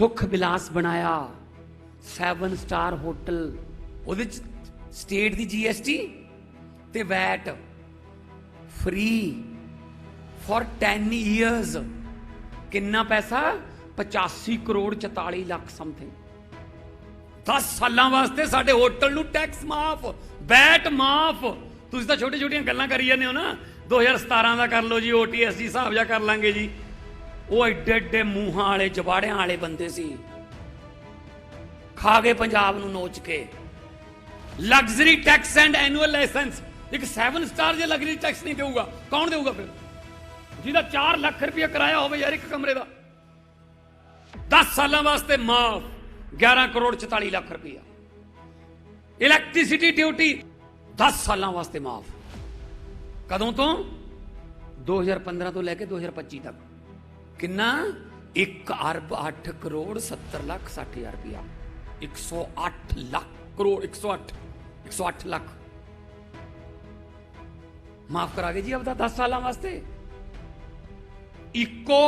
ਸੁਖ ਵਿਲਾਸ ਬਣਾਇਆ। 7 star hotel ਉਹਦੇ ਚ ਸਟੇਟ ਦੀ ਜੀਐਸਟੀ ਤੇ ਵੈਟ ਫ੍ਰੀ ਫॉर 10 ਇਅਰਸ ਕਿੰਨਾ ਪੈਸਾ? 85 ਕਰੋੜ 44 ਲੱਖ ਸਮਥਿੰਗ 10 ਸਾਲਾਂ ਵਾਸਤੇ ਸਾਡੇ ਹੋਟਲ ਨੂੰ ਟੈਕਸ ਮਾਫ ਵੈਟ ਮਾਫ। ਤੁਸੀਂ ਤਾਂ ਛੋਟੇ ਛੋਟੀਆਂ ਗੱਲਾਂ ਕਰੀ ਜਾਂਦੇ ਹੋ ਨਾ। 2017 ਦਾ ਕਰ ਲਓ ਜੀ ਓਟੀਐਸ ਜੀ ਹਿਸਾਬ ਜਾ ਕਰ ਲਾਂਗੇ ਜੀ। ਉਹ ਐਡੇ ਐਡੇ ਮੂੰਹਾਂ ਵਾਲੇ, ਜਵਾੜਿਆਂ ਵਾਲੇ ਬੰਦੇ ਸੀ। ਖਾ ਗਏ ਪੰਜਾਬ ਨੂੰ ਨੋਚ ਕੇ। Luxury tax and annual licence ਇੱਕ 7 ਸਟਾਰ ਜੇ ਲਗਜ਼ਰੀ ਟੈਕਸ ਨਹੀਂ ਦੇਊਗਾ, ਕੌਣ ਦੇਊਗਾ ਫਿਰ? ਜਿਹਦਾ 4 ਲੱਖ ਰੁਪਏ ਕਿਰਾਇਆ ਹੋਵੇ ਯਾਰ ਇੱਕ ਕਮਰੇ ਦਾ। 10 ਸਾਲਾਂ ਵਾਸਤੇ ਮਾਫ 11 ਕਰੋੜ 44 ਲੱਖ ਰੁਪਇਆ। ਇਲੈਕਟ੍ਰਿਸਿਟੀ ਡਿਊਟੀ 10 ਸਾਲਾਂ ਵਾਸਤੇ ਮਾਫ। ਕਦੋਂ ਤੋਂ? 2015 ਤੋਂ ਲੈ ਕੇ 2025 ਤੱਕ। ਕਿੰਨਾ? 1 ਅਰਬ 8 ਕਰੋੜ 70 ਲੱਖ 60 ਹਜ਼ਾਰ ਰੁਪਇਆ। 108 ਲੱਖ ਕਰੋੜ 108 108 ਲੱਖ। ਮਾਫ ਕਰਾ ਗਏ ਜੀ ਆਪਦਾ 10 ਸਾਲਾਂ ਵਾਸਤੇ। ਇਕੋ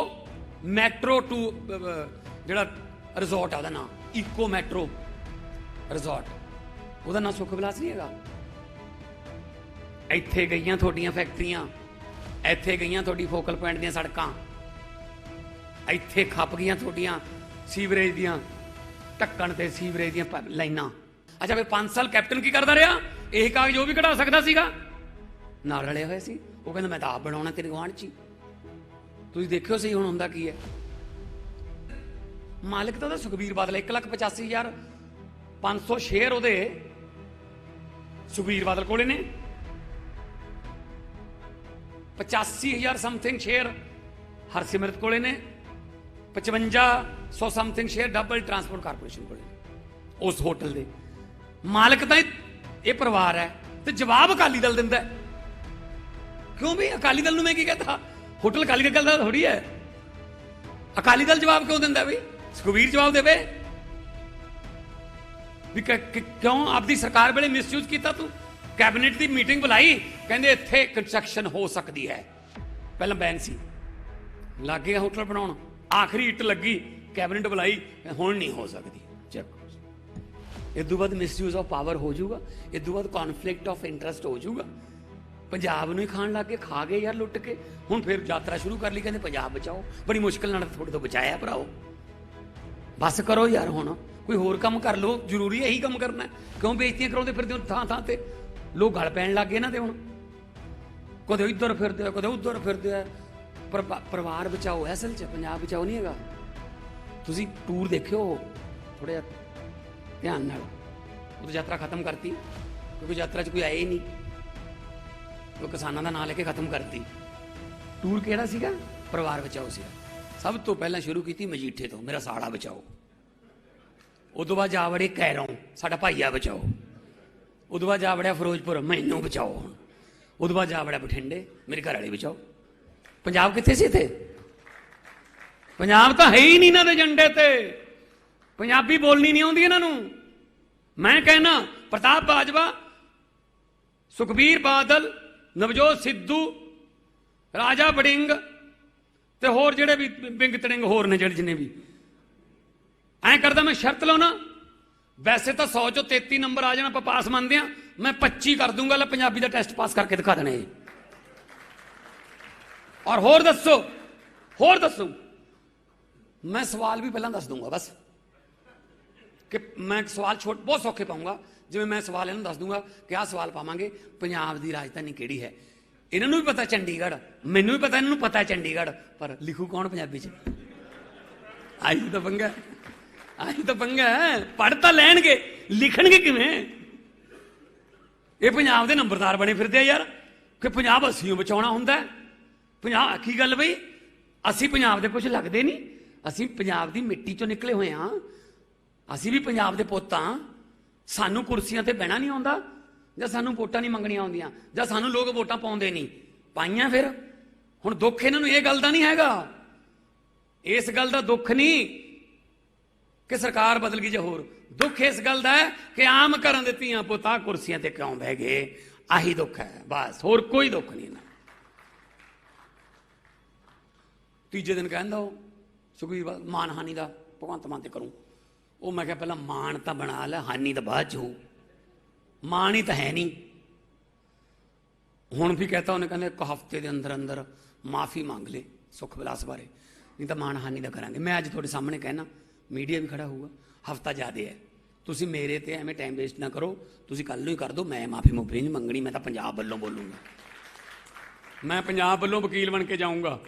ਮੈਟਰੋ ਟੂ ਜਿਹੜਾ ਰਿਜ਼ੋਰਟ ਆ ਉਹਦਾ ਨਾਮ। ਇਕੋ ਮੈਟਰੋ ਰਿਜ਼ੋਰਟ। ਉਹਦਾ ਨਾਮ ਸੁਖ ਵਿਲਾਸ ਨਹੀਂ ਹੈਗਾ? ਇੱਥੇ ਗਈਆਂ ਤੁਹਾਡੀਆਂ ਫੈਕਟਰੀਆਂ, ਇੱਥੇ ਗਈਆਂ ਤੁਹਾਡੀ ਫੋਕਲ ਪੁਆਇੰਟ ਦੀਆਂ ਸੜਕਾਂ। ਇੱਥੇ ਖੱਪ ਗਈਆਂ ਤੁਹਾਡੀਆਂ ਸੀਵਰੇਜ ਦੀਆਂ, ਢੱਕਣ ਤੇ ਸੀਵਰੇਜ ਦੀਆਂ ਲਾਈਨਾਂ। ਅੱਛਾ, ਫਿਰ 5 ਸਾਲ ਕੈਪਟਨ ਕੀ ਕਰਦਾ ਰਿਹਾ? ਇਹ ਕਾਗਜ਼ ਉਹ ਵੀ ਕਢਾ ਸਕਦਾ ਸੀਗਾ? ਨਾਲ ਰਲੇ ਹੋਏ ਸੀ। ਉਹ ਕਹਿੰਦਾ, ਮੈਂ ਤਾਂ ਆਪ ਬਣਾਉਣਾ ਤੇਰੇ ਗੁਆਂਢ। ਚ ਹੀ ਤੁਸੀਂ ਦੇਖਿਓ ਸਹੀ ਹੁਣ ਹੁੰਦਾ ਕੀ ਹੈ। ਮਾਲਕ ਤਾਂ ਉਹਦਾ ਸੁਖਬੀਰ ਬਾਦਲ 185000 500 ਸ਼ੇਅਰ ਉਹਦੇ ਸੁਖਬੀਰ ਬਾਦਲ ਕੋਲੇ ਨੇ। 85000 ਸਮਥਿੰਗ ਸ਼ੇਅਰ ਹਰਸਿਮਰਤ ਕੋਲੇ ਨੇ। 5500 something share double transport corporation ਕੋਲ। ਉਸ ਹੋਟਲ ਦੇ। ਮਾਲਕ ਤਾਂ ਇਹ ਇਹ ਪਰਿਵਾਰ ਹੈ ਤੇ ਜਵਾਬ ਅਕਾਲੀ ਦਲ ਦਿੰਦਾ ਕਿਉਂ ਵੀ ਅਕਾਲੀ ਦਲ ਨੂੰ ਮੈਂ ਕੀ ਕਹਤਾ? ਹੋਟਲ ਅਕਾਲੀ ਦਲ ਦਾ ਥੋੜੀ ਹੈ। ਅਕਾਲੀ ਦਲ ਜਵਾਬ ਕਿਉਂ ਦਿੰਦਾ ਵੀ ਸੁਖਬੀਰ ਜਵਾਬ ਦੇਵੇ। ਵੀ ਕਿਉਂ ਆਪਦੀ ਸਰਕਾਰ ਵੇਲੇ ਮਿਸਯੂਜ਼ ਕੀਤਾ ਤੂੰ? ਕੈਬਨਿਟ ਦੀ ਮੀਟਿੰਗ ਬੁਲਾਈ, ਕਹਿੰਦੇ ਇੱਥੇ ਕੰਸਟਰਕਸ਼ਨ ਹੋ ਸਕਦੀ ਹੈ। ਪਹਿਲਾਂ ਬੈਨ ਸੀ। ਲੱਗ ਗਿਆ ਹੋਟਲ ਬਣਾਉਣ। ਆਖਰੀ ਇੱਟ ਲੱਗੀ, ਕੈਬਨਿਟ ਬੁਲਾਈ, ਹੁਣ ਨਹੀਂ ਹੋ ਸਕਦੀ। ਚੈੱਕ ਇਹ ਤੋਂ ਬਾਅਦ ਮਿਸਯੂਜ਼ ਆਫ ਪਾਵਰ ਹੋ ਜਾਊਗਾ। ਇਹ ਤੋਂ ਬਾਅਦ ਕਨਫਲਿਕਟ ਆਫ ਇੰਟਰਸਟ ਹੋ ਜਾਊਗਾ। ਪੰਜਾਬ ਨੂੰ ਹੀ ਖਾਣ ਲੱਗ ਕੇ ਖਾ ਗਏ ਯਾਰ ਲੁੱਟ ਕੇ। ਹੁਣ ਫਿਰ ਯਾਤਰਾ ਸ਼ੁਰੂ ਕਰ ਲਈ, ਕਹਿੰਦੇ ਪੰਜਾਬ ਬਚਾਓ। ਬੜੀ ਮੁਸ਼ਕਲ ਨਾਲ ਤੁਹਾਡੇ ਤੋਂ ਬਚਾਇਆ ਭਰਾਓ। ਬਸ ਕਰੋ ਯਾਰ ਹੁਣ। ਕੋਈ ਹੋਰ ਕੰਮ ਕਰ ਲਓ। ਜ਼ਰੂਰੀ ਇਹੀ ਕੰਮ ਕਰਨਾ। ਕਿਉਂ ਬੇਇੱਜ਼ਤੀਆਂ ਕਰਾਉਂਦੇ ਫਿਰਦੇ ਹੋ ਥਾਂ ਥਾਂ ਤੇ? ਲੋਕ ਗਲ ਪੈਣ ਲੱਗ ਗਏ ਨਾ ਤੇ ਹੁਣ। ਕਦੇ ਇੱਧਰ ਫਿਰਦੇ ਆ, ਕਦੇ ਉੱਧਰ ਫਿਰਦੇ ਆ। ਪਰਿਵਾਰ ਬਚਾਓ ਹੈ ਅਸਲ 'ਚ ਪੰਜਾਬ ਬਚਾਓ ਨਹੀਂ ਹੈਗਾ। ਤੁਸੀਂ ਟੂਰ ਦੇਖਿਓ ਥੋੜਾ ਜਿਹਾ ਧਿਆਨ ਨਾਲ। ਉਹ ਤਾਂ ਯਾਤਰਾ ਖਤਮ ਕਰਤੀ, ਕਿਉਂਕਿ ਯਾਤਰਾ 'ਚ ਕੋਈ ਆਇਆ ਹੀ ਨਹੀਂ ਉਹ ਕਿਸਾਨਾਂ ਦਾ ਨਾਂ ਲੈ ਕੇ ਖਤਮ ਕਰਤੀ। ਟੂਰ ਕਿਹੜਾ ਸੀਗਾ? ਪਰਿਵਾਰ ਬਚਾਓ ਸੀਗਾ। ਸਭ ਤੋਂ ਪਹਿਲਾਂ ਸ਼ੁਰੂ ਕੀਤੀ ਮਜੀਠੇ ਤੋਂ, ਮੇਰਾ ਸਾੜਾ ਬਚਾਓ। ਉਦੋਂ ਬਾਅਦ ਜਾ ਵੜੇ ਕੈਰੋਂ, ਸਾਡਾ ਭਾਈਆ ਬਚਾਓ। ਉਦੋਂ ਬਾਅਦ ਜਾ ਵੜਿਆ ਫਿਰੋਜ਼ਪੁਰ, ਮੈਨੂੰ ਬਚਾਓ ਹੁਣ। ਉਦੋਂ ਬਾਅਦ ਜਾ ਵੜਿਆ ਬਠਿੰਡੇ, ਮੇਰੇ ਘਰ ਵਾਲੇ ਬਚਾਓ। ਪੰਜਾਬ ਕਿੱਥੇ ਸੀ ਇੱਥੇ? ਪੰਜਾਬ ਤਾਂ ਹੈ ਹੀ ਨਹੀਂ ਇਹਨਾਂ ਦੇ ਏਜੰਡੇ ਤੇ। ਪੰਜਾਬੀ ਬੋਲਣੀ ਨਹੀਂ ਆਉਂਦੀ ਇਹਨਾਂ ਨੂੰ। ਮੈਂ ਕਹਿਣਾ, ਪ੍ਰਤਾਪ ਬਾਜਵਾ, ਸੁਖਬੀਰ ਬਾਦਲ, ਨਵਜੋਤ ਸਿੱਧੂ, ਰਾਜਾ ਬੜਿੰਗ ਤੇ ਹੋਰ ਜਿਹੜੇ ਵੀ ਬਿੰਗ ਤੜਿੰਗ ਹੋਰ ਨੇ ਜਿਹੜੇ ਜਿੰਨੇ ਵੀ। ਐਂ ਕਰਦਾ ਮੈਂ ਸ਼ਰਤ ਲਾਉਣਾ, ਵੈਸੇ ਤਾਂ 100 ਚੋਂ 33 ਨੰਬਰ ਆ ਜਾਣਾ, ਆਪਾਂ ਪਾਸ ਮੰਨਦੇ ਆ ਮੈਂ 25 ਕਰ ਦੂੰਗਾ, ਲੈ ਪੰਜਾਬੀ ਦਾ ਟੈਸਟ ਪਾਸ ਕਰਕੇ ਦਿਖਾ ਦੇਣਾ ਇਹ। ਔਰ ਹੋਰ ਦੱਸੋ ਹੋਰ ਦੱਸੋ। ਮੈਂ ਸਵਾਲ ਵੀ ਪਹਿਲਾਂ ਦੱਸ ਦੂੰਗਾ, ਬਸ। ਕਿ ਮੈਂ ਸਵਾਲ ਛੋਟ, ਬਹੁਤ ਸੌਖੇ ਪਾਉਂਗਾ। ਜਿਵੇਂ ਮੈਂ ਸਵਾਲ ਇਹਨਾਂ ਨੂੰ ਦੱਸ ਦੂੰਗਾ ਕਿ ਆਹ ਸਵਾਲ ਪਾਵਾਂਗੇ, ਪੰਜਾਬ ਦੀ ਰਾਜਧਾਨੀ ਕਿਹੜੀ ਹੈ? ਇਹਨਾਂ ਨੂੰ ਵੀ ਪਤਾ ਚੰਡੀਗੜ੍ਹ, ਮੈਨੂੰ ਵੀ ਪਤਾ, ਇਹਨਾਂ ਨੂੰ ਪਤਾ ਚੰਡੀਗੜ੍ਹ, ਪਰ ਲਿਖੂ ਕੌਣ ਪੰਜਾਬੀ ਚ? ਆਈ ਤਾਂ ਪੰਗਾ ਹੈ। ਆਈ ਤਾਂ ਪੰਗਾ ਪੜ੍ਹ ਤਾਂ ਲੈਣਗੇ, ਲਿਖਣਗੇ ਕਿਵੇਂ? ਇਹ ਪੰਜਾਬ ਦੇ ਨੰਬਰਦਾਰ ਬਣੇ ਫਿਰਦੇ ਆ ਯਾਰ, ਕਿ ਪੰਜਾਬ ਅਸੀਂ ਬਚਾਉਣਾ ਹੁੰਦਾ ਹੈ। ਪੰਜਾਬ, ਕੀ ਗੱਲ ਬਈ? ਅਸੀਂ ਪੰਜਾਬ ਦੇ ਕੁਝ ਲੱਗਦੇ ਨਹੀਂ। ਅਸੀਂ ਪੰਜਾਬ ਦੀ ਮਿੱਟੀ ਚੋਂ ਨਿਕਲੇ ਹੋਏ ਹਾਂ। ਅਸੀਂ ਵੀ ਪੰਜਾਬ ਦੇ ਪੁੱਤ ਹਾਂ। ਸਾਨੂੰ ਕੁਰਸੀਆਂ ਤੇ ਬਹਿਣਾ ਨਹੀਂ ਆਉਂਦਾ ਜਾਂ ਸਾਨੂੰ ਵੋਟਾਂ ਨਹੀਂ ਮੰਗਣੀਆਂ ਆਉਂਦੀਆਂ ਜਾਂ ਸਾਨੂੰ ਲੋਕ ਵੋਟਾਂ ਪਾਉਂਦੇ ਨਹੀਂ। ਪਾਈਆਂ ਫਿਰ। ਹੁਣ ਦੁੱਖ ਇਹਨਾਂ ਨੂੰ ਇਹ ਗੱਲ ਦਾ ਨਹੀਂ ਹੈਗਾ। ਇਸ ਗੱਲ ਦਾ ਦੁੱਖ ਨਹੀਂ ਕਿ ਸਰਕਾਰ ਬਦਲ ਗਈ ਜਾਂ ਹੋਰ। ਦੁੱਖ ਇਸ ਗੱਲ ਦਾ ਹੈ ਕਿ ਆਮ ਘਰਾਂ ਦੇ ਧੀਆਂ ਪੁੱਤਾਂ ਕੁਰਸੀਆਂ ਤੇ ਕਿਉਂ ਬਹਿ ਗਏ। ਆਹੀ ਦੁੱਖ ਹੈ। ਬਸ ਹੋਰ ਕੋਈ ਦੁੱਖ ਨਹੀਂ ਨਾ ਤੀਜੇ ਦਿਨ ਕਹਿੰਦਾ ਉਹ, ਸੁਖਬੀਰ ਬਾਦਲ, ਮਾਨਹਾਨੀ ਦਾ ਭਗਵੰਤ ਮਾਨ ਤੇ ਕਰੂੰ। ਉਹ ਮੈਂ ਕਿਹਾ ਪਹਿਲਾਂ ਮਾਨ ਤਾਂ ਬਣਾ ਲੈ, ਹਾਨੀ ਤਾਂ ਬਾਅਦ ਚ ਹੋ ਮਾਨ ਹੀ ਤਾਂ ਹੈ ਨਹੀਂ। ਹੁਣ ਵੀ ਕਹਤਾ ਉਹਨੇ, ਕਹਿੰਦੇ ਇੱਕ ਹਫ਼ਤੇ ਦੇ ਅੰਦਰ ਅੰਦਰ ਮਾਫੀ ਮੰਗ ਲੈ ਸੁਖ ਵਿਲਾਸ ਬਾਰੇ। ਨਹੀਂ ਤਾਂ ਮਾਨਹਾਨੀ ਦਾ ਕਰਾਂਗੇ। ਮੈਂ ਅੱਜ ਤੁਹਾਡੇ ਸਾਹਮਣੇ ਕਹਿਣਾ, ਮੀਡੀਆ ਵੀ ਖੜਾ ਹੋਊਗਾ, ਹਫਤਾ ਜ਼ਿਆਦੇ ਹੈ। ਤੁਸੀਂ ਮੇਰੇ ਤੇ ਐਵੇਂ ਟਾਈਮ ਵੇਸਟ ਨਾ ਕਰੋ, ਤੁਸੀਂ ਕੱਲ ਨੂੰ ਹੀ ਕਰ ਦਿਓ, ਮੈਂ ਮਾਫੀ ਮੁਫੀ ਨਹੀਂ ਮੰਗਣੀ, ਮੈਂ ਤਾਂ ਪੰਜਾਬ ਵੱਲੋਂ ਬੋਲੂੰਗਾ। ਮੈਂ ਪੰਜਾਬ ਵੱਲੋਂ ਵਕੀਲ ਬਣ ਕੇ ਜਾਊਂਗਾ।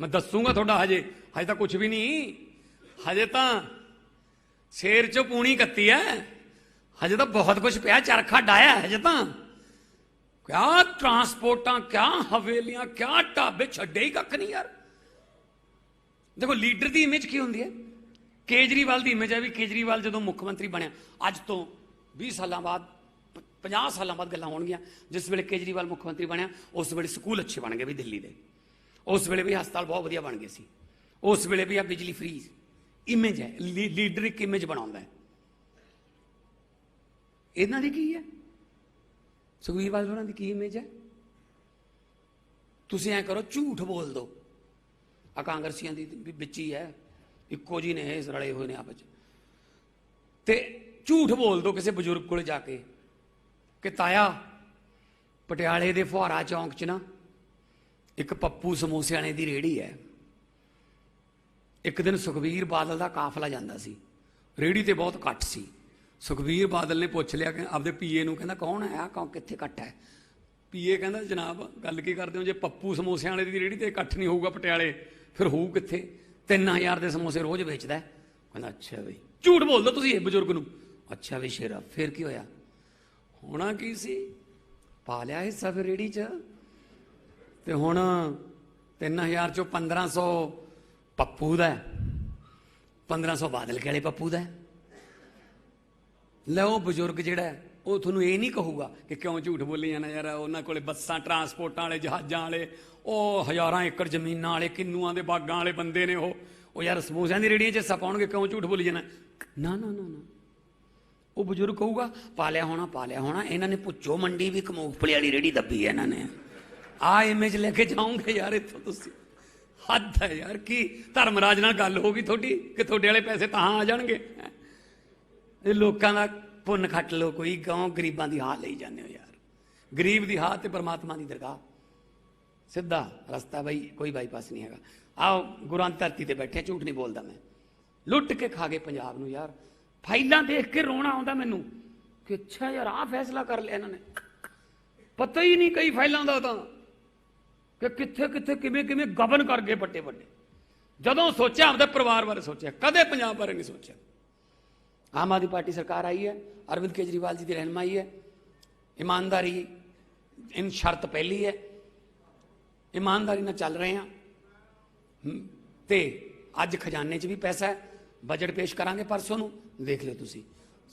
ਮੈਂ ਦੱਸੂਗਾ ਤੁਹਾਡਾ ਹਜੇ। ਹਜੇ ਤਾਂ ਕੁਝ ਵੀ ਨਹੀਂ। ਹਜੇ ਤਾਂ ਸ਼ੇਰ ਚੋਂ ਪੂਣੀ ਕੱਤੀ ਹੈ ਹਜੇ ਤਾਂ ਬਹੁਤ ਕੁਝ ਪਿਆ ਚਰਖਾ ਡਾਇਆ ਹਜੇ ਤਾਂ। ਕਿਆ ਟਰਾਂਸਪੋਰਟਾਂ ਕਿਆ ਹਵੇਲੀਆਂ, ਕਿਆ ਢਾਬੇ, ਛੱਡੇ ਹੀ ਕੱਖ ਨਹੀਂ ਯਾਰ। ਦੇਖੋ, ਲੀਡਰ ਦੀ ਇਮੇਜ ਕੀ ਹੁੰਦੀ ਹੈ ਕੇਜਰੀਵਾਲ ਦੀ ਇਮੇਜ ਹੈ ਵੀ ਕੇਜਰੀਵਾਲ ਜਦੋਂ ਮੁੱਖ ਮੰਤਰੀ ਬਣਿਆ, ਅੱਜ ਤੋਂ 20 ਸਾਲਾਂ ਬਾਅਦ, ਪ- 50 ਸਾਲਾਂ ਬਾਅਦ ਗੱਲਾਂ ਹੋਣਗੀਆਂ। ਜਿਸ ਵੇਲੇ ਕੇਜਰੀਵਾਲ ਮੁੱਖ ਮੰਤਰੀ ਬਣਿਆ, ਉਸ ਵੇਲੇ ਸਕੂਲ ਅੱਛੇ ਬਣ ਗਏ ਵੀ ਦਿੱਲੀ ਦੇ। ਉਸ ਵੇਲੇ ਵੀ ਹਸਪਤਾਲ ਬਹੁਤ ਵਧੀਆ ਬਣ ਗਏ ਸੀ। ਉਸ ਵੇਲੇ ਵੀ ਆ ਬਿਜਲੀ ਫ੍ਰੀ ਇਮੇਜ ਹੈ, ਲੀ- ਲੀਡਰ ਇੱਕ ਇਮੇਜ ਬਣਾਉਂਦਾ ਹੈ। ਇਹਨਾਂ ਦੀ ਕੀ ਹੈ? ਸੁਖਬੀਰ ਬਾਦਲ ਹੋਰਾਂ ਦੀ ਕੀ ਇਮੇਜ ਹੈ? ਤੁਸੀਂ ਐ ਕਰੋ, ਝੂਠ ਬੋਲ ਦਿਓ ਆ ਕਾਂਗਰਸੀਆਂ ਦੀ ਵੀ ਵਿੱਚ ਹੀ ਹੈ। ਇੱਕੋ ਜੀ ਨੇ ਇਹ ਰਲੇ ਹੋਏ ਨੇ ਆਪਸ 'ਚ ਤੇ ਝੂਠ ਬੋਲ ਦਿਓ ਕਿਸੇ ਬਜ਼ੁਰਗ ਕੋਲ ਜਾ ਕੇ ਕਿ ਤਾਇਆ, ਪਟਿਆਲੇ ਦੇ ਫੁਹਾਰਾ ਚੌਂਕ 'ਚ ਨਾ ਇੱਕ ਪੱਪੂ ਸਮੋਸੇ ਦੀ ਰੇੜੀ ਹੈ। ਇੱਕ ਦਿਨ ਸੁਖਬੀਰ ਬਾਦਲ ਦਾ ਕਾਫਲਾ ਜਾਂਦਾ ਸੀ। ਰੇੜੀ ਤੇ ਬਹੁਤ ਇਕੱਠ ਸੀ। ਸੁਖਬੀਰ ਬਾਦਲ ਨੇ ਪੁੱਛ ਲਿਆ ਕਿ ਆਪਦੇ ਪੀਏ ਨੂੰ ਕਹਿੰਦਾ, ਕੌਣ ਹੈ? ਆ ਕੌਣ, ਕਿੱਥੇ ਇਕੱਠ ਹੈ? ਪੀਏ ਕਹਿੰਦਾ, ਜਨਾਬ, ਗੱਲ ਕੀ ਕਰਦੇ ਹੋ? ਜੇ ਪੱਪੂ ਸਮੋਸਿਆਂ ਵਾਲੇ ਦੀ ਰੇੜੀ ਤੇ ਇਕੱਠ ਨਹੀਂ ਹੋਊਗਾ ਪਟਿਆਲੇ, ਫਿਰ ਹੋਊ ਕਿੱਥੇ? 3000 ਦੇ ਸਮੋਸੇ ਰੋਜ਼ ਵੇਚਦਾ ਕਹਿੰਦਾ, ਅੱਛਾ ਬਈ, ਝੂਠ ਬੋਲਦੇ ਤੁਸੀਂ ਇਹ ਬਜ਼ੁਰਗ ਨੂੰ। ਅੱਛਾ ਵੀ ਸ਼ੇਰਾ, ਫਿਰ ਕੀ ਹੋਇਆ? ਹੋਣਾ ਕੀ ਸੀ? ਪਾ ਲਿਆ ਹਿੱਸਾ ਫਿਰ ਰੇੜੀ 'ਚ। ਤੇ ਹੁਣ 3000 ਚੋਂ 1500 ਪੱਪੂ ਦਾ ਹੈ। 1500 ਬਾਦਲ ਕੇ ਵਾਲੇ ਪੱਪੂ ਦਾ ਲੈ ਉਹ ਬਜ਼ੁਰਗ ਜਿਹੜਾ ਉਹ ਤੁਹਾਨੂੰ ਇਹ ਨਹੀਂ ਕਹੂਗਾ ਕਿ ਕਿਉਂ ਝੂਠ ਬੋਲੀ ਜਾਣਾ ਯਾਰ, ਉਹਨਾਂ ਕੋਲੇ ਬੱਸਾਂ ਟਰਾਂਸਪੋਰਟਾਂ ਵਾਲੇ, ਜਹਾਜ਼ਾਂ ਵਾਲੇ, ਉਹ ਹਜ਼ਾਰਾਂ ਏਕੜ ਜ਼ਮੀਨਾਂ ਵਾਲੇ, ਕਿੰਨੂਆਂ ਦੇ ਬਾਗਾਂ ਵਾਲੇ ਬੰਦੇ ਨੇ ਉਹ। ਉਹ ਯਾਰ ਸਮੋਸਿਆਂ ਦੀ ਰੇੜੀਆਂ 'ਚ ਹਿੱਸਾ ਪਾਉਣਗੇ, ਕਿਉਂ ਝੂਠ ਬੋਲੀ ਜਾਣਾ ਨਾ ਨਾ ਨਾ ਨਾ। ਉਹ ਬਜ਼ੁਰਗ ਕਹੂਗਾ ਪਾਲਿਆ ਹੋਣਾ ਪਾਲਿਆ ਹੋਣਾ, ਇਹਨਾਂ ਨੇ ਪੁੱਛੋ ਮੰਡੀ ਵੀ ਇੱਕ ਕਮੂਫਲੀ ਵਾਲੀ ਰੇੜੀ ਦੱਬੀ ਹੈ ਇਹਨਾਂ ਨੇ। ਆ ਇਮੇਜ ਲੈ ਕੇ ਜਾਓਗੇ ਯਾਰ, ਇੱਥੋਂ ਤੁਸੀਂ। ਹੱਦ ਹੈ ਯਾਰ, ਕੀ ਧਰਮਰਾਜ ਨਾਲ ਗੱਲ ਹੋ ਗਈ ਤੁਹਾਡੀ? ਕਿ ਤੁਹਾਡੇ ਵਾਲੇ ਪੈਸੇ ਤਾਂ ਆ ਜਾਣਗੇ? ਇਹ ਲੋਕਾਂ ਦਾ ਪੁੰਨ ਖੱਟ ਲੋ ਕੋਈ ਗਾਂ ਗਰੀਬਾਂ ਦੀ ਹਾਲ ਲਈ ਜਾਂਦੇ ਹੋ ਯਾਰ? ਗਰੀਬ ਦੀ ਹਾਲ ਤੇ ਪਰਮਾਤਮਾ ਦੀ ਦਰਗਾਹ। ਸਿੱਧਾ ਰਸਤਾ ਬਈ, ਕੋਈ ਬਾਈਪਾਸ ਨਹੀਂ ਹੈਗਾ। ਆਓ, ਗੁਰਾਂ ਧਰਤੀ ਤੇ ਬੈਠੇ, ਝੂਠ ਨਹੀਂ ਬੋਲਦਾ ਮੈਂ। ਲੁੱਟ ਕੇ ਖਾ ਗਏ ਪੰਜਾਬ ਨੂੰ ਯਾਰ। ਫਾਈਲਾਂ ਦੇਖ ਕੇ ਰੋਣਾ ਆਉਂਦਾ ਮੈਨੂੰ। ਕਿ ਅੱਛਾ ਯਾਰ, ਆਹ ਫੈਸਲਾ ਕਰ ਲਿਆ ਇਹਨਾਂ ਨੇ। ਪਤਾ ਹੀ ਨਹੀਂ ਕਈ ਫਾਈਲਾਂ ਦਾ ਤਾਂ। ਕਿ ਕਿੱਥੇ ਕਿੱਥੇ ਕਿਵੇਂ ਕਿਵੇਂ ਗਬਨ ਕਰ ਗਏ ਵੱਡੇ ਵੱਡੇ। ਜਦੋਂ ਸੋਚਿਆ ਆਪਦੇ ਪਰਿਵਾਰ ਬਾਰੇ ਸੋਚਿਆ। ਕਦੇ ਪੰਜਾਬ ਬਾਰੇ ਨਹੀਂ ਸੋਚਿਆ। ਆਮ ਆਦਮੀ ਪਾਰਟੀ ਸਰਕਾਰ ਆਈ ਹੈ ਅਰਵਿੰਦ ਕੇਜਰੀਵਾਲ ਜੀ ਦੀ ਰਹਿਨਮਾਈ ਹੈ। ਇਮਾਨਦਾਰੀ ਇਨ ਸ਼ਰਤ ਪਹਿਲੀ ਹੈ। ਇਮਾਨਦਾਰੀ ਨਾਲ ਚੱਲ ਰਹੇ ਹਾਂ। ਹਮ, ਤੇ ਅੱਜ ਖਜ਼ਾਨੇ 'ਚ ਵੀ ਪੈਸਾ ਹੈ। ਬਜਟ ਪੇਸ਼ ਕਰਾਂਗੇ ਪਰਸੋਂ ਨੂੰ। ਦੇਖ ਲਿਓ ਤੁਸੀਂ।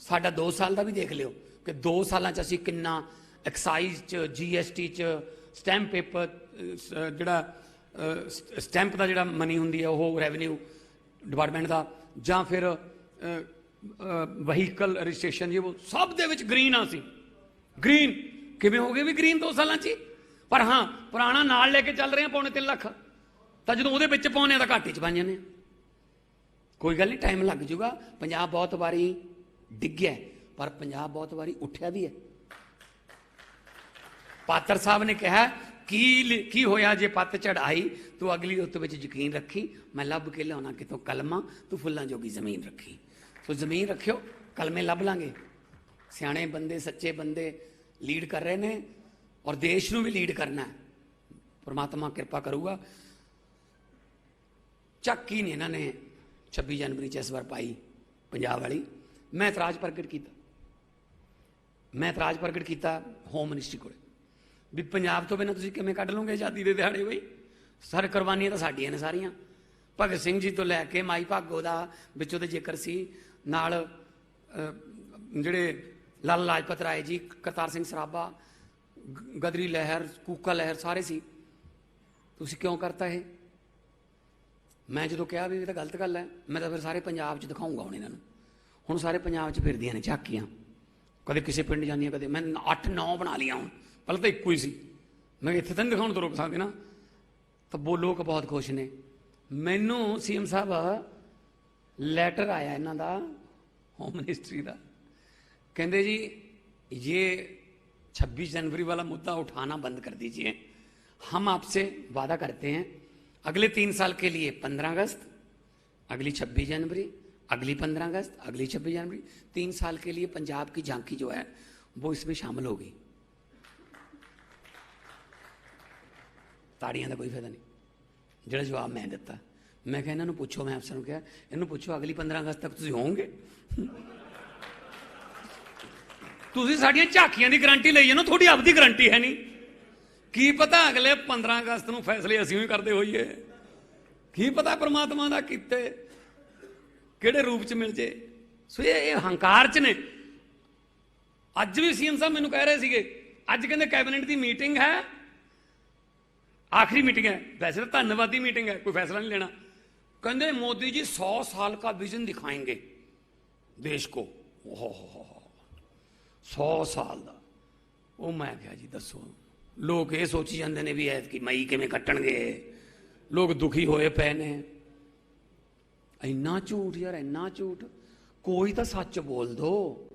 ਸਾਡਾ 2 ਸਾਲ ਦਾ ਵੀ ਦੇਖ ਲਿਓ ਕਿ 2 ਸਾਲਾਂ 'ਚ ਅਸੀਂ ਕਿੰਨਾ ਐਕਸਾਈਜ਼ 'ਚ ਜੀਐਸਟੀ 'ਚ ਸਟੈਂਪ ਪੇਪਰ ਜਿਹੜਾ ਸਟੈਂਪ ਦਾ ਜਿਹੜਾ ਮਨੀ ਹੁੰਦੀ ਹੈ, ਉਹ ਰੈਵਨਿਊ ਡਿਪਾਰਟਮੈਂਟ ਦਾ ਜਾਂ ਫਿਰ ਵਹੀਕਲ ਰਜਿਸਟ੍ਰੇਸ਼ਨ ਜੀ, ਉਹ ਸਭ ਦੇ ਵਿੱਚ ਗ੍ਰੀਨ ਆ ਸੀ ਗ੍ਰੀਨ ਕਿਵੇਂ ਹੋ ਗਏ ਵੀ ਗ੍ਰੀਨ 2 ਸਾਲਾਂ 'ਚ ਹੀ? ਪਰ ਹਾਂ, ਪੁਰਾਣਾ ਨਾਲ ਲੈ ਕੇ ਚੱਲ ਰਹੇ ਹਾਂ ਪੌਣੇ 3 ਲੱਖ। ਤਾਂ ਜਦੋਂ ਉਹਦੇ ਵਿੱਚ ਪਾਉਨੇ ਆ, ਤਾਂ ਘਾਟੇ 'ਚ ਬਣ ਜਾਂਦੇ ਆ। ਕੋਈ ਗੱਲ ਨਹੀਂ ਟਾਈਮ ਲੱਗ ਜਾਊਗਾ। ਪੰਜਾਬ ਬਹੁਤ ਵਾਰੀ ਡਿੱਗਿਆ ਪਰ ਪੰਜਾਬ ਬਹੁਤ ਵਾਰੀ ਉੱਠਿਆ ਵੀ ਹੈ। ਪਾਤਰ ਸਾਹਿਬ ਨੇ ਕਿਹਾ, ਕੀ ਲਿ- ਕੀ ਹੋਇਆ ਜੇ ਪੱਤ ਚੜਾਈ ਤੂੰ ਅਗਲੀ ਉੱਤ ਵਿੱਚ ਯਕੀਨ ਰੱਖੀ, ਮੈਂ ਲੱਭ ਕੇ ਲਿਆਉਣਾ ਕਿਤੋਂ ਕਲਮਾ, ਤੂੰ ਫੁੱਲਾਂ ਜੋਗੀ ਜ਼ਮੀਨ ਰੱਖੀ। ਸੋ ਜ਼ਮੀਨ ਰੱਖਿਓ, ਕਲਮੇ ਲੱਭ ਲਾਂਗੇ। ਸਿਆਣੇ ਬੰਦੇ, ਸੱਚੇ ਬੰਦੇ ਲੀਡ ਕਰ ਰਹੇ ਨੇ ਔਰ ਦੇਸ਼ ਨੂੰ ਵੀ ਲੀਡ ਕਰਨਾ ਪਰਮਾਤਮਾ ਕਿਰਪਾ ਕਰੂਗਾ। ਚੱਕ ਹੀ ਨਹੀਂ ਇਹਨਾਂ ਨੇ 26 ਜਨਵਰੀ ਚ ਇਸ ਵਾਰ ਪਾਈ ਪੰਜਾਬ ਵਾਲੀ। ਮੈਂ ਇਤਰਾਜ਼ ਪ੍ਰਗਟ ਕੀਤਾ। ਮੈਂ ਇਤਰਾਜ਼ ਪ੍ਰਗਟ ਕੀਤਾ ਹੋਮ ਮਿਨਿਸਟਰੀ ਕੋਲ। ਵੀ ਪੰਜਾਬ ਤੋਂ ਬਿਨਾਂ ਤੁਸੀਂ ਕਿਵੇਂ ਕੱਢ ਲਓਗੇ ਆਜ਼ਾਦੀ ਦੇ ਦਿਹਾੜੇ ਬਈ? ਸਰ, ਕੁਰਬਾਨੀਆਂ ਤਾਂ ਸਾਡੀਆਂ ਨੇ ਸਾਰੀਆਂ। ਭਗਤ ਸਿੰਘ ਜੀ ਤੋਂ ਲੈ ਕੇ ਮਾਈ ਭਾਗੋ ਦਾ ਵਿੱਚ ਉਹਦੇ ਜ਼ਿਕਰ ਸੀ। ਨਾਲ ਜਿਹੜੇ ਲਾਲ ਲਾਜਪਤ ਰਾਏ ਜੀ, ਕਰਤਾਰ ਸਿੰਘ ਸਰਾਭਾ, ਗ- ਗਦਰੀ ਲਹਿਰ, ਕੂਕਾ ਲਹਿਰ ਸਾਰੇ ਸੀ। ਤੁਸੀਂ ਕਿਉਂ ਕਰਤਾ ਇਹ? ਮੈਂ ਜਦੋਂ ਕਿਹਾ ਵੀ ਇਹ ਤਾਂ ਗਲਤ ਗੱਲ ਹੈ, ਮੈਂ ਤਾਂ ਫਿਰ ਸਾਰੇ ਪੰਜਾਬ 'ਚ ਦਿਖਾਉਂਗਾ ਹੁਣ ਇਹਨਾਂ ਨੂੰ। ਹੁਣ ਸਾਰੇ ਪੰਜਾਬ 'ਚ ਫਿਰਦੀਆਂ ਨੇ, ਝਾਕੀਆਂ। ਕਦੇ ਕਿਸੇ ਪਿੰਡ ਜਾਂਦੀਆਂ, ਕਦੇ ਮੈਂ 8 9 ਬਣਾ ਲਈਆਂ ਹੁਣ। ਪਹਿਲਾਂ ਤਾਂ ਇੱਕੋ ਹੀ ਸੀ ਮੈਂ ਕਿਹਾ ਇੱਥੇ ਤਾਂ ਨਹੀਂ ਦਿਖਾਉਣ ਤੋਂ ਰੋਕ ਸਕਦੇ ਨਾ ਤਾਂ ਉਹ ਲੋਕ ਬਹੁਤ ਖੁਸ਼ ਨੇ ਮੈਨੂੰ ਸੀਐਮ ਸਾਹਿਬ ਲੈਟਰ ਆਇਆ ਇਹਨਾਂ ਦਾ ਹੋਮ ਮਿਨਿਸਟਰੀ ਦਾ ਕਹਿੰਦੇ जी ये 26 जनवरी वाला मुद्दा उठाना बंद कर दीजिए हम आपसे वादा करते हैं अगले तीन साल के लिए 15 अगस्त अगली 26 जनवरी अगली 15 अगस्त अगली 26 जनवरी तीन साल के लिए पंजाब की झांकी जो है वो इसमें शामिल होगी ਤਾੜੀਆਂ ਦਾ ਕੋਈ ਫਾਇਦਾ ਨਹੀਂ। ਜਿਹੜਾ ਜਵਾਬ ਮੈਂ ਦਿੱਤਾ। ਮੈਂ ਕਿਹਾ ਇਹਨਾਂ ਨੂੰ ਪੁੱਛੋ, ਮੈਂ ਅਫਸਰ ਨੂੰ ਕਿਹਾ, ਇਹਨੂੰ ਪੁੱਛੋ, ਅਗਲੀ 15 ਅਗਸਤ ਤੱਕ ਤੁਸੀਂ ਹੋਵੋਗੇ? ਤੁਸੀਂ ਸਾਡੀਆਂ ਝਾਕੀਆਂ ਦੀ ਗਾਰੰਟੀ ਲਈ ਜਾਨੋ ਤੁਹਾਡੀ ਆਪਦੀ ਗਾਰੰਟੀ ਹੈ ਨਹੀਂ। ਕੀ ਪਤਾ ਅਗਲੇ 15 ਅਗਸਤ ਨੂੰ ਫੈਸਲੇ ਅਸੀਂ ਵੀ ਕਰਦੇ ਹੋਈਏ। ਕੀ ਪਤਾ ਪ੍ਰਮਾਤਮਾ ਦਾ ਕੀਤੇ, ਕਿਹੜੇ ਰੂਪ ਚ ਮਿਲ ਜੇ। ਸੋ ਇਹ ਇਹ ਹੰਕਾਰ ਚ ਨੇ। ਅੱਜ ਵੀ ਸੀਐਮ ਸਾਹਿਬ ਮੈਨੂੰ ਕਹਿ ਰਹੇ ਸੀਗੇ, ਅੱਜ ਕਹਿੰਦੇ ਕੈਬਨਿਟ ਦੀ ਮੀਟਿੰਗ ਹੈ ਆਖਰੀ ਮੀਟਿੰਗ ਹੈ। ਵੈਸੇ ਤਾਂ ਧੰਨਵਾਦੀ ਮੀਟਿੰਗ ਹੈ, ਕੋਈ ਫੈਸਲਾ ਨਹੀਂ ਲੈਣਾ। ਕਹਿੰਦੇ ਮੋਦੀ ਜੀ 100 ਸਾਲ ਦਾ ਵਿਜ਼ਨ ਦਿਖਾएंगे ਦੇਸ਼ ਕੋ। ਓਹ 100 ਸਾਲ ਦਾ। ਉਹ ਮੈਂ ਕਿਹਾ ਜੀ, ਦੱਸੋ। ਲੋਕ ਇਹ ਸੋਚੀ ਜਾਂਦੇ ਨੇ ਵੀ ਐਤ ਕਿ ਮਈ ਕਿਵੇਂ ਕੱਟਣਗੇ? ਲੋਕ ਦੁਖੀ ਹੋਏ ਪਏ ਨੇ। ਇੰਨਾ ਝੂਠ ਯਾਰ, ਇੰਨਾ ਝੂਠ। ਕੋਈ ਤਾਂ ਸੱਚ ਬੋਲ ਦੋ।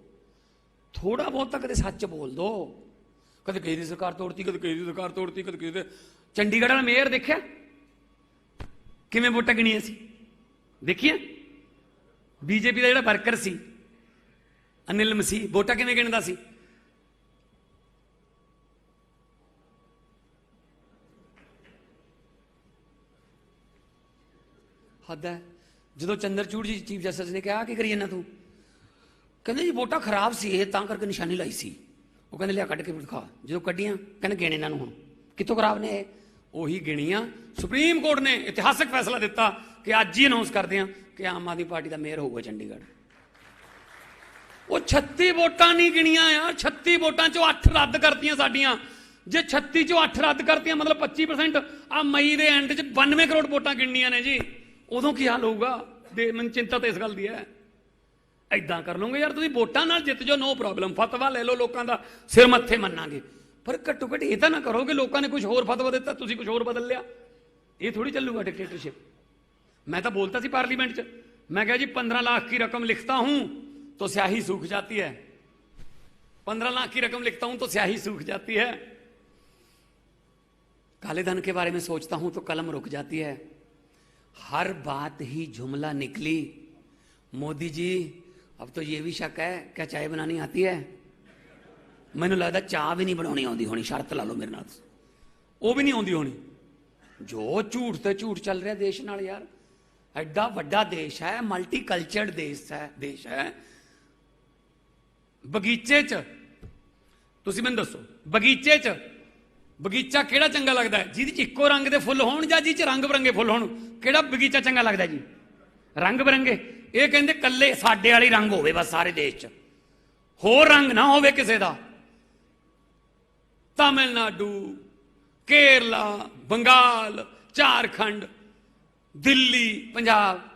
ਥੋੜਾ ਬਹੁਤ ਤਾਂ ਕਦੇ ਸੱਚ ਬੋਲ ਦੋ। ਕਦੇ ਕਿਸੇ ਦੀ ਸਰਕਾਰ ਤੋੜਤੀ, ਕਦੇ ਕਿਸੇ ਦੀ ਸਰਕਾਰ ਤੋੜਤੀ, ਕਦੇ ਕਿਸੇ ਦੇ ਚੰਡੀਗੜ੍ਹ ਵਾਲਾ ਮੇਅਰ ਦੇਖਿਆ? ਕਿਵੇਂ ਵੋਟਾਂ ਗਿਣੀਆਂ ਸੀ? ਦੇਖੀਆਂ? ਬੀਜੇਪੀ ਦਾ ਜਿਹੜਾ ਵਰਕਰ ਸੀ, ਅਨਿਲ ਮਸੀਹ, ਵੋਟਾਂ ਕਿਵੇਂ ਗਿਣਦਾ ਸੀ? ਹੱਦ ਹੈ। ਜਦੋਂ ਚੰਦਰਚੂੜ ਜੀ ਚੀਫ ਜਸਟਿਸ ਨੇ ਕਿਹਾ ਕੀ ਕਰੀ ਇਹਨਾਂ ਤੂੰ? ਕਹਿੰਦੇ ਜੀ, ਵੋਟਾਂ ਖਰਾਬ ਸੀ ਇਹ, ਤਾਂ ਕਰਕੇ ਨਿਸ਼ਾਨੀ ਲਾਈ ਸੀ। ਉਹ ਕਹਿੰਦੇ ਲਿਆ ਕੱਢ ਕੇ ਦਿਖਾ। ਜਦੋਂ ਕੱਢੀਆਂ, ਕਹਿੰਦੇ ਗਿਣ ਇਹਨਾਂ ਨੂੰ ਹੁਣ। ਕਿੱਥੋਂ ਖਰਾਬ ਨੇ ਇਹ? ਉਹੀ ਗਿਣੀਆਂ ਸੁਪਰੀਮ ਕੋਰਟ ਨੇ ਇਤਿਹਾਸਕ ਫੈਸਲਾ ਦਿੱਤਾ ਕਿ ਅੱਜ ਹੀ ਅਨਾਉਂਸ ਕਰਦੇ ਹਾਂ ਕਿ ਆਮ ਆਦਮੀ ਪਾਰਟੀ ਦਾ ਮੇਅਰ ਹੋਊਗਾ ਚੰਡੀਗੜ੍ਹ। ਉਹ 36 ਵੋਟਾਂ ਨਹੀਂ ਗਿਣੀਆਂ ਆ 36 ਵੋਟਾਂ ਚੋਂ 8 ਰੱਦ ਕਰਤੀਆਂ ਸਾਡੀਆਂ। ਜੇ 36 ਚੋਂ 8 ਰੱਦ ਕਰਤੀਆਂ, ਮਤਲਬ 25% ਆ ਮਈ ਦੇ ਐਂਡ 'ਚ 92 ਕਰੋੜ ਵੋਟਾਂ ਗਿਣਨੀਆਂ ਨੇ ਜੀ। ਉਦੋਂ ਕੀ ਹਾਲ ਹੋਊਗਾ? ਦੇ ਮੈਨੂੰ ਚਿੰਤਾ ਤਾਂ ਇਸ ਗੱਲ ਦੀ ਹੈ। ਐਦਾਂ ਕਰ ਲਓਗੇ ਯਾਰ ਤੁਸੀਂ ਵੋਟਾਂ ਨਾਲ ਜਿੱਤ ਜਾਓ ਨੋ ਪ੍ਰੋਬਲਮ ਫਤਵਾ ਲੈ ਲਓ ਲੋਕਾਂ ਦਾ ਸਿਰ ਮੱਥੇ ਮੰਨਾਂਗੇ ਪਰ ਘੱਟੋ ਘੱਟ ਇਹ ਤਾਂ ਨਾ ਕਰੋ ਕਿ ਲੋਕਾਂ ਨੇ ਕੁਝ ਹੋਰ ਫਤਵਾ ਦਿੱਤਾ ਤੁਸੀਂ ਕੁਝ ਹੋਰ ਬਦਲ ਲਿਆ ਇਹ ਥੋੜੀ ਚੱਲੂਗਾ ਡਿਕਟੇਟਰਸ਼ਿਪ मैं तो बोलता सी पार्लियामेंट च मैं कहा जी पंद्रह लाख की रकम लिखता हूं तो स्याही सूख जाती है पंद्रह लाख की रकम लिखता हूं तो स्याही सूख जाती है काले धन के बारे में सोचता हूं तो कलम रुक जाती है हर बात ही जुमला निकली मोदी जी अब तो ये भी शक है क्या चाय बनानी आती है ਮੈਨੂੰ ਲੱਗਦਾ ਚਾਹ ਵੀ ਨਹੀਂ ਬਣਾਉਣੀ ਆਉਂਦੀ ਹੋਣੀ ਸ਼ਰਤ ਲਾ ਲਓ ਮੇਰੇ ਨਾਲ ਉਹ ਵੀ ਨਹੀਂ ਆਉਂਦੀ ਹੋਣੀ ਜੋ ਝੂਠ ਤੇ ਝੂਠ ਚੱਲ ਰਿਹਾ ਦੇਸ਼ ਨਾਲ ਯਾਰ ਐਡਾ ਵੱਡਾ ਦੇਸ਼ ਹੈ ਮਲਟੀ ਕਲਚਰਡ ਦੇਸ਼ ਹੈ ਦੇਸ਼ ਹੈ ਬਗੀਚੇ 'ਚ ਤੁਸੀਂ ਮੈਨੂੰ ਦੱਸੋ ਬਗੀਚੇ 'ਚ ਬਗੀਚਾ ਕਿਹੜਾ ਚੰਗਾ ਲੱਗਦਾ ਹੈ ਜਿਹਦੇ 'ਚ ਇੱਕੋ ਰੰਗ ਦੇ ਫੁੱਲ ਹੋਣ ਜਾਂ ਜਿਹਦੇ 'ਚ ਰੰਗ ਬਰੰਗੇ ਫੁੱਲ ਹੋਣ ਕਿਹੜਾ ਬਗੀਚਾ ਚੰਗਾ ਲੱਗਦਾ ਜੀ ਰੰਗ ਬਰੰਗੇ। ਇਹ ਕਹਿੰਦੇ ਕੱਲੇ ਸਾਡੇ ਵਾਲੀ ਰੰਗ ਹੋਵੇ ਬਸ ਸਾਰੇ ਦੇਸ਼ 'ਚ। ਹੋਰ ਰੰਗ ਨਾ ਹੋਵੇ ਕਿਸੇ ਦਾ। ਤਾਮਿਲਨਾਡੂ, ਕੇਰਲਾ, ਬੰਗਾਲ, ਝਾਰਖੰਡ, ਦਿੱਲੀ, ਪੰਜਾਬ।